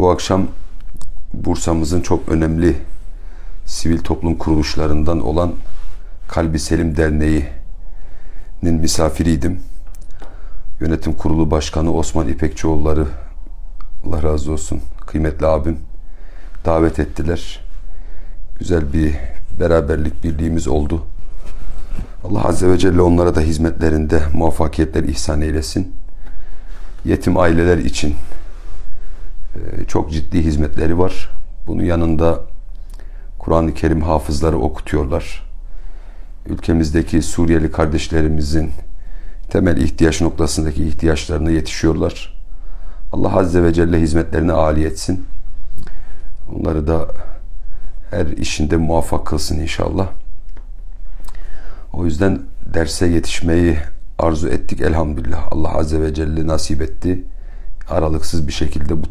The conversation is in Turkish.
Bu akşam Bursa'mızın çok önemli sivil toplum kuruluşlarından olan Kalbi Selim Derneği'nin misafiriydim. Yönetim Kurulu Başkanı Osman İpekçioğulları Allah razı olsun kıymetli abim davet ettiler. Güzel bir beraberlik birliğimiz oldu. Allah Azze ve Celle onlara da hizmetlerinde muvaffakiyetler ihsan eylesin. Yetim aileler için çok ciddi hizmetleri var. Bunun yanında Kur'an-ı Kerim hafızları okutuyorlar. Ülkemizdeki Suriyeli kardeşlerimizin temel ihtiyaç noktasındaki ihtiyaçlarına yetişiyorlar. Allah Azze ve Celle hizmetlerini âli etsin. Onları da her işinde muvaffak kılsın inşallah. O yüzden derse yetişmeyi arzu ettik elhamdülillah. Allah Azze ve Celle nasip etti. Aralıksız bir şekilde bu